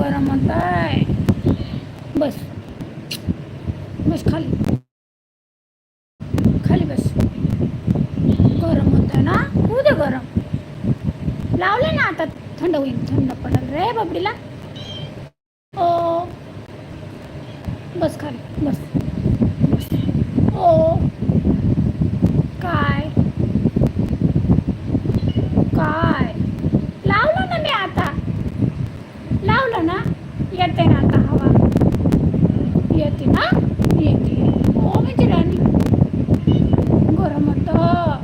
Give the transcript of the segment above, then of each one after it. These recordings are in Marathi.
गरम होत आहे बस. बस खाली. खाली बस. गरम होत आहे ना? होऊ दे गरम. लावले ना आता थंड होईल. थंड पडेल रे बाबडीला. ओ. बस खाली. बस बस ओ काय काय लावलं ना मी आता लावलं ना येते ना आता हवा येते ना येते ओ माझी राणी गरम होतं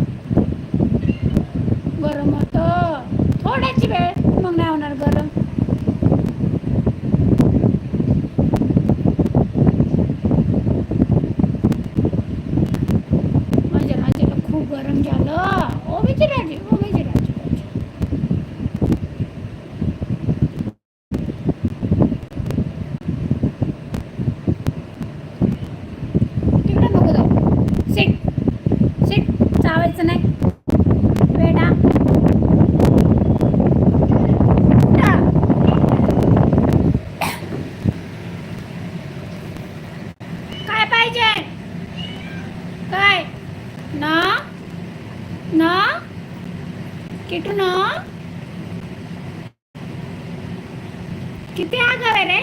गरम होतं थोड्याची वेळ मग नाही होणार गरम माझ्या राजाला खूप गरम झालं ओ माझी राजी ओ माझी राजी राजी. तिकडे नको जाऊ सिट सिट चावायचं नाही वेडा उठा. काय पाहिजे काय ना ना किटू ना किती आगाव आहे रे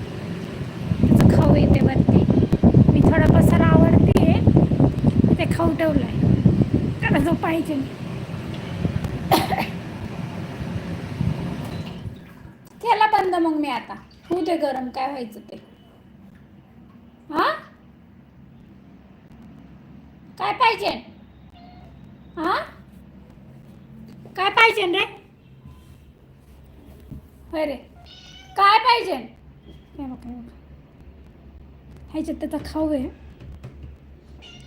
त्याचं खाऊ येते वरती मी थोडा पसारा आवडते ते खाऊ ठेवलाय. त्याला जो पाहिजे. केला बंद मग मी आता. होऊ दे गरम काय व्हायचं ते. हा? काय पाहिजे? हा? काय पाहिजे रे? अरे रे. काय पाहिजे? ह्याच्यात त्याचा खाऊ आहे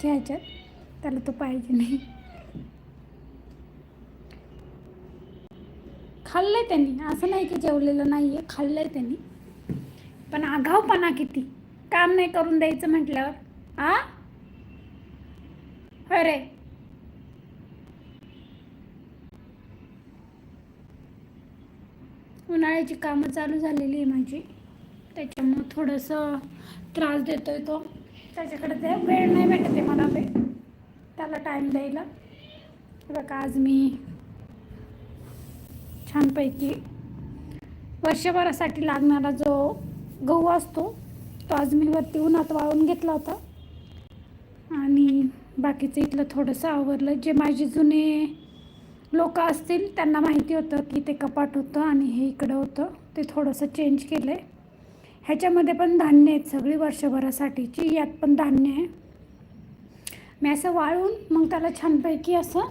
त्या ह्याच्यात. त्याला तो पाहिजे नाही. खाल्लंय त्यांनी. असं नाही की जेवलेलं नाही आहे खाल्लंय त्यांनी. पण आघावपणा किती? काम नाही करून द्यायचं म्हटल्यावर. आ? अरे उन्हाळ्याची कामं चालू झालेली आहे माझी. त्याच्यामुळं थोडंसं त्रास देतोय तो. त्याच्याकडे ते वेळ नाही भेटते मला वेळ त्याला टाईम द्यायला. बघा आज मी छानपैकी वर्षभरासाठी लागणारा जो गहू असतो तो आज मी वरती उन्हात वाळून घेतला होता. आणि बाकीचं इथलं थोडंसं आवरलं. जे माझे जुने लोक असतील त्यांना माहिती होतं की ते कपाट होतं आणि हे इकडं होतं. ते थोडंसं चेंज केलं आहे ह्याच्यामध्ये पण धान्य आहेत सगळी वर्षभरासाठीची. यात पण धान्य आहे. मी असं वाळून मग त्याला छानपैकी असं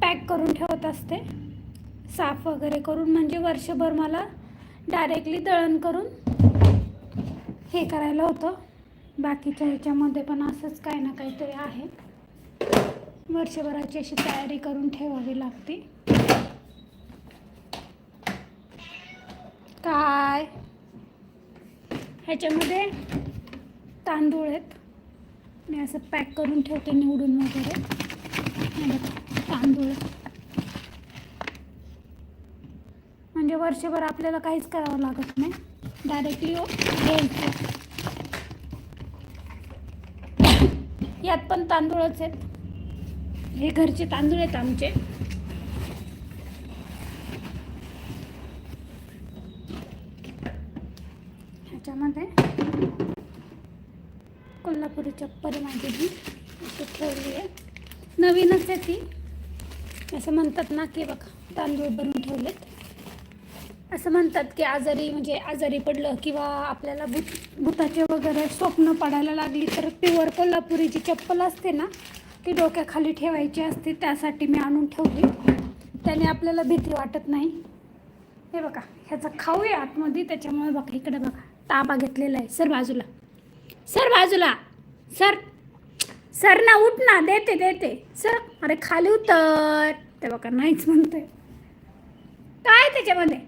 पॅक करून ठेवत असते. साफ वगैरे करून म्हणजे वर्षभर मला डायरेक्टली दळण करून हे करायला होतं. बाकीच्या ह्याच्यामध्ये पण असंच काही ना काहीतरी आहे. वर्षभराची अशी तयारी करून ठेवावी लागते. काय? ह्याच्यामध्ये तांदूळ आहेत. मी असं पॅक करून ठेवते निवडून वगैरे. तांदूळ. म्हणजे वर्षभर आपल्याला काहीच करावं लागत नाही. डायरेक्टली हो, घ्यायचं. यात पण तांदूळच आहेत. हे घरचे तांदूळ आहेत आमचे. ह्याच्यामध्ये कोल्हापुरी चप्पल माझी ही अशी ठेवली आहे. नवीनच आहे ती. असं म्हणतात ना की बघा तांदूळ भरून ठेवलेत. असं म्हणतात की आजारी म्हणजे आजारी पडलं किंवा आपल्याला भूत भूताचे वगैरे स्वप्न पडायला लागली तर प्युअर कोल्हापुरी जी चप्पल असते ना ती डोक्याखाली ठेवायची असते. त्यासाठी मी आणून ठेवली. त्याने आपल्याला भीती वाटत नाही. हे बघा ह्याचा खाऊ आहे आतमध्ये. त्याच्यामुळे बघा इकडे बघा ताबा घेतलेला आहे. सर बाजूला. सर बाजूला. सर. सर ना उठ ना. देते देते. सर. अरे खाली उतर. ते बघा नाहीच म्हणते. काय त्याच्यामध्ये?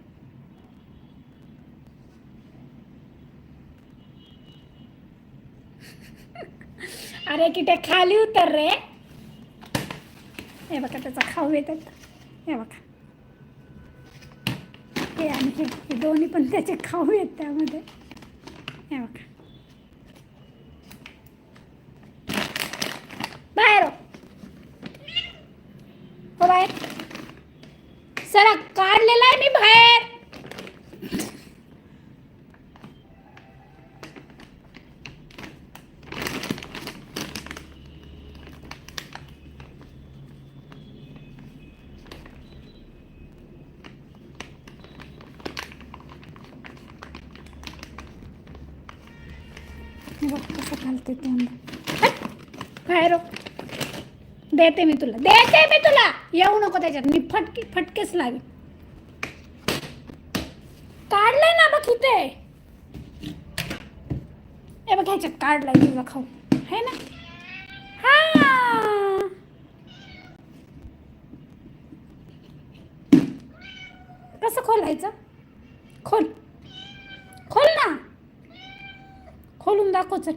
अरे किटे खाली उतर रे. हे बघा त्याचा खाऊ येतात. हे बघा. हे आणि हे दोन्ही पण त्याचे खाऊ येत त्यामध्ये. हे बघा. बाहेर हो. देते मी तुला देते मी तुला. येऊ नको त्याच्यात मी फटके फटकेच लावी काढलंय ना बघ इथे. ए बघ ह्याच्यात काढलाय तुझा खाऊ है ना? हा. कसं खोलायचं? खोल. खोल ना. खोलून दाखव चल.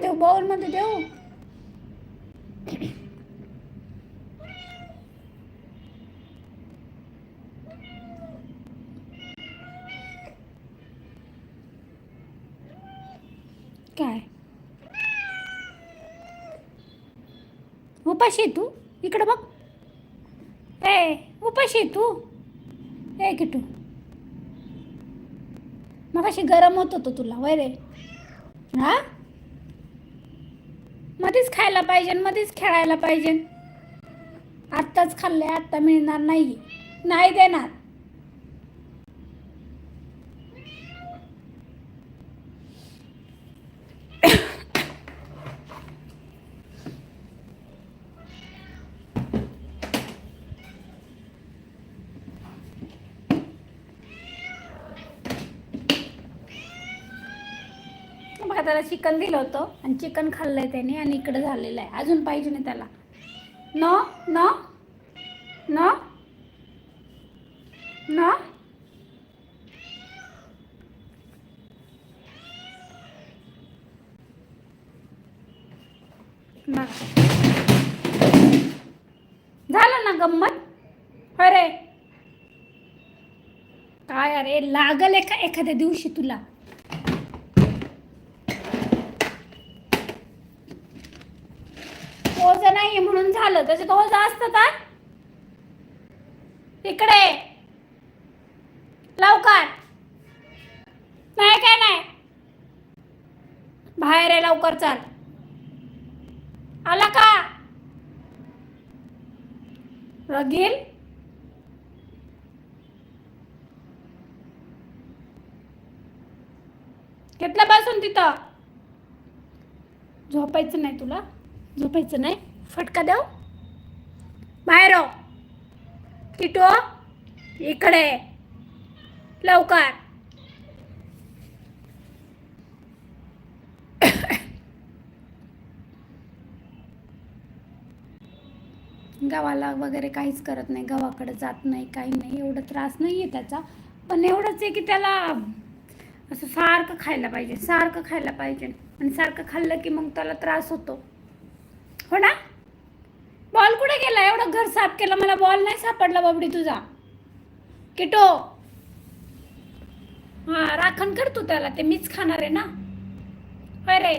देऊ बाउलमध्ये देऊ. काय? उपाशी तू? इकडं बघ. ए उपाशी तू? ए किटू. मग अशी गरम होत होतो तुला वय रे. हा? मध्येच खायला पाहिजे मध्येच खेळायला पाहिजे. आत्ताच खाल्ले आत्ता मिळणार नाही नाही देणार बघा त्याला चिकन दिलं होतं आणि चिकन खाल्लंय त्याने आणि इकडं झालेलं आहे. अजून पाहिजे नाही त्याला. न न न न. झालं ना गंमत? अरे काय अरे लागल एका एखाद्या दिवशी तुला? नाही म्हणून झालं. त्याचे ओझ असतं तर इकडे लवकर. नाही काय नाही. बाहेर आहे लवकर चाल. आला का? रगील? घेतलं बसून तिथं. झोपायचं नाही तुला? झोपायचं नाही? फटका देऊ? बाहेर हो. किटो हो, इकडे लवकर. गावाला वगैरे काहीच करत नाही गावाकडे जात नाही काही नाही एवढा त्रास नाही आहे त्याचा. पण एवढंच आहे की त्याला असं सारखं खायला पाहिजे सारखं खायला पाहिजे. आणि सारखं खाल्लं की मग त्याला त्रास होतो. हो ना? बॉल कुठे गेला? एवढं घर साफ केलं मला बॉल नाही सापडला बाबडी तुझा. किटो. हा राखण कर तू त्याला ते मीच खाणार आहे ना. होय रे.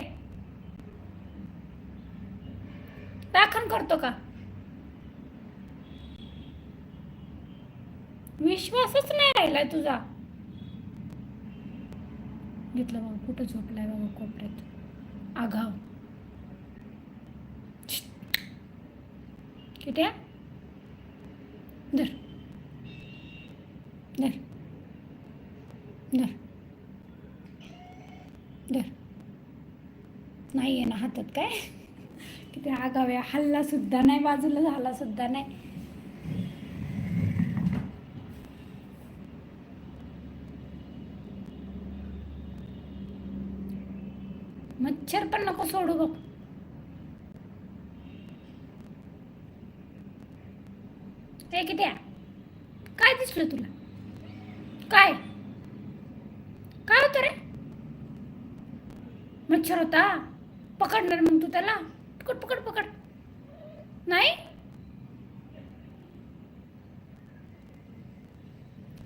राखण करतो का? विश्वासच नाही राहिलाय तुझा. घेतलं बाबा कुठं झोपलाय बाबा कोपऱ्यात? आघाव किट्या धर. धर. धर. धर. नाही आहे ना हातात काय? किती आगाव्या हल्ला सुद्धा नाही बाजूला झाला सुद्धा नाही. मच्छर पण नको सोडू बघ. हे किट्या काय दिसलं तुला? काय? काय होतं रे? मच्छर होता. पकडणार मग तू त्याला. पकड पकड पकड. नाही?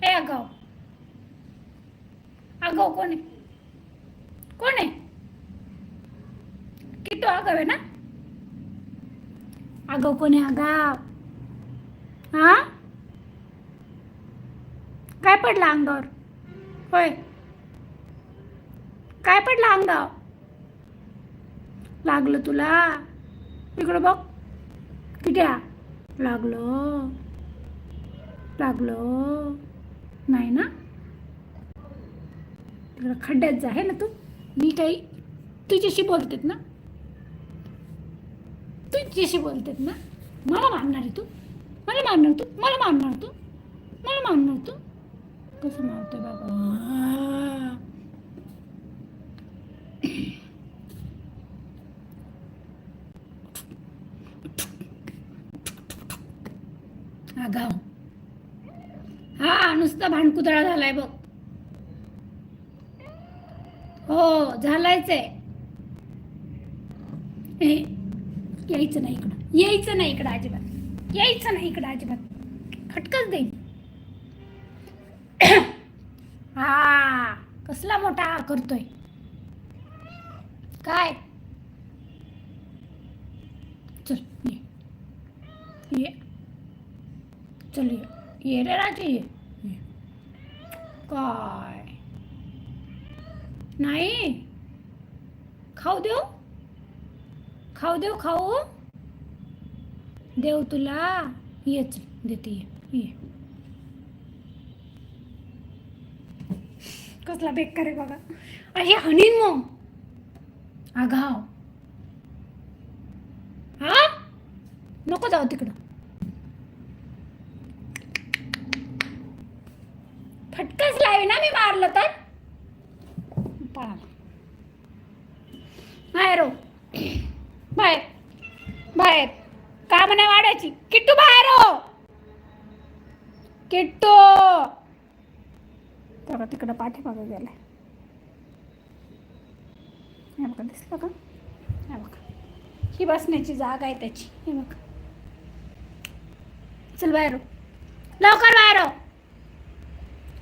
ए अगाव अगाव कोण आहे? कोण आहे? किट्टू आगाव आहे ना? आगाव कोण आहे? आगाव. हा? काय पडलं अंगावर? होय. काय पडलं अंगावर? लागलं तुला? इकडं बघ. किट्या लागलं. लागलं. नाही ना? इकडं खड्ड्यात जा आहे ना तू? मी काही तुझ्याशी बोलतेत ना? तुझ्याशी बोलतेत ना? मला मारणार आहे तू. मला मारणार तू मला मारणार तू मला मारणार तू. कसं मारतोय बाबा? आगाव हा नुसता भांडकुतळा झालाय बघ. हो झालायच आहे यायचं नाही इकडं. यायचं नाही इकडं अजिबात. यायचं नाही इकडं अजिबात. खटकच देईन. हा कसला मोठा करतोय. काय? चल ये. ये. चल ये. ये रे राजे ये. ये. काय? नाही. खाऊ देऊ? खाऊ देऊ खाऊ? देव तुला ये चल देते. ये. ये कसला बेकार आहे बघा अरे हनीन मग आघाव हा? नको जाऊ तिकडं. फटकाच लावे ना मी मारलं तर. पळाला हो. बाहेर बाहेर. बाहेर. काम नाही वाढायची. किट्टू बाहेर हो. किट्टू. तेव्हा तिकडं पाठीमागं गेलाय. हे बघा दिसलं का? हे बघा. ही बसण्याची जागा आहे त्याची. हे बघा. चल बाहेर हो. लवकर बाहेर हो.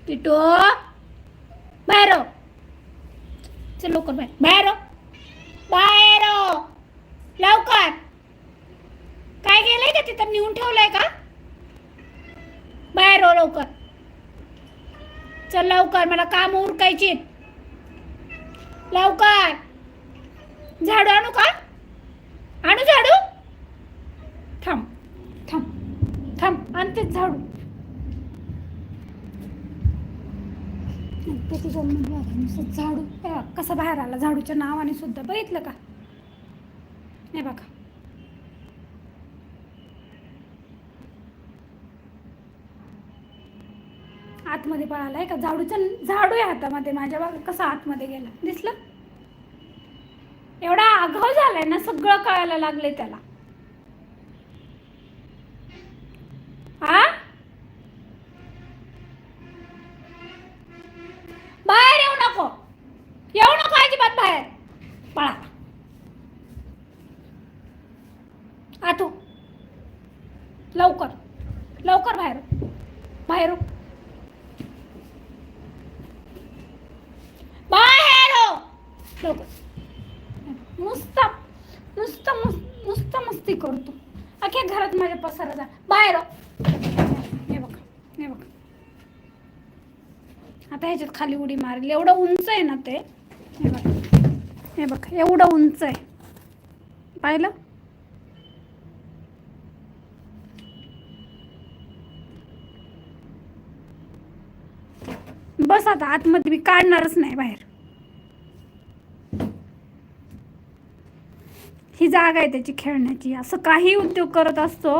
किटो बाहेर हो. चल लवकर बाहेर. बाहेर बाहेर लवकर. तिथं नेऊन ठेवलंय का? बाहेर हो लवकर. चल लवकर मला काम उरकायची लवकर. झाडू आणू का? आणू झाडू? थांब थांब थांब आणतेच झाडू. त्याची झाडू. कसं कसा बाहेर आला? झाडूच्या नावाने सुद्धा बघितलं का? नाही बघा. आतमध्ये पळालाय का झाडूचा झाडू आहे हातामध्ये माझ्या बाग कसा आतमध्ये गेला. दिसलं? एवढा आघाव झालाय ना सगळं कळायला लागले त्याला. आ? बाहेर येऊ नको. येऊ नको अजिबात बाहेर. पळा. आतो. लवकर. लवकर बाहेर. बाहेर. बाहेर हो. लवकर नुसता नुसतं मस्त नुसतं मस्ती करतो. अख्या घरात माझ्या पसारा जा. बाहेर हो. हे बघ हे बघ. आता ह्याच्यात खाली उडी मारेल. एवढं उंच आहे ना ते? हे बघ. हे बघ एवढं उंच आहे. पाहिलं? बस आता आतमध्ये मी काढणारच नाही बाहेर. ही जागा आहे त्याची खेळण्याची. असं काही उद्योग करत असतो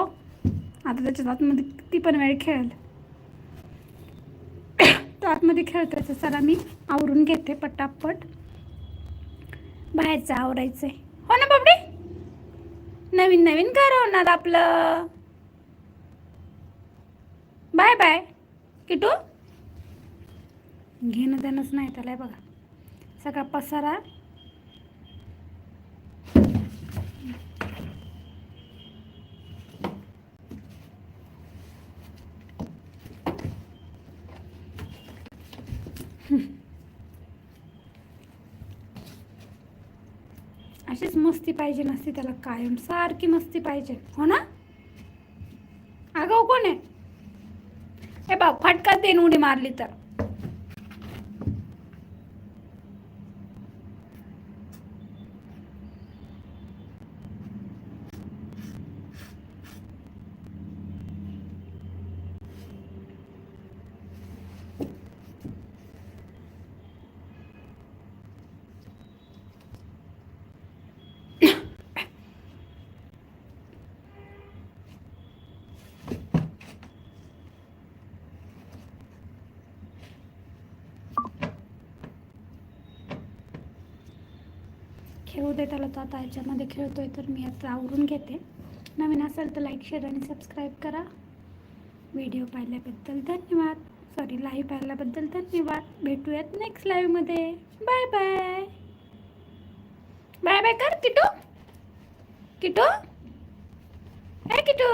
आता त्याच्यात आतमध्ये किती पण वेळ खेळेल. तो आतमध्ये खेळतोय चला मी आवरून घेते पटापट. बाहेरचं आवरायचंय. हो ना बाबडी? नवीन नवीन घर होणार आपलं. Bye bye. किटू? घेणं देणंच नाही त्याला बघा. सगळा पसारा. अशीच मस्ती पाहिजे नसती त्याला कायम. सारखी मस्ती पाहिजे. हो ना? अगं कोण आहे? हे बा फटका देऊन उडी मारली तर. खेळू दे त्याला तो आता याच्यामध्ये आहे तर मी आता आवरून घेते. नवीन असेल तर लाईक शेअर आणि सबस्क्राईब करा. व्हिडिओ पाहिल्याबद्दल धन्यवाद. सॉरी लाईव्ह पाहिल्याबद्दल धन्यवाद. भेटूयात नेक्स्ट लाईव्हमध्ये बाय बाय बाय बाय कर किटू. किटू. ए किटू.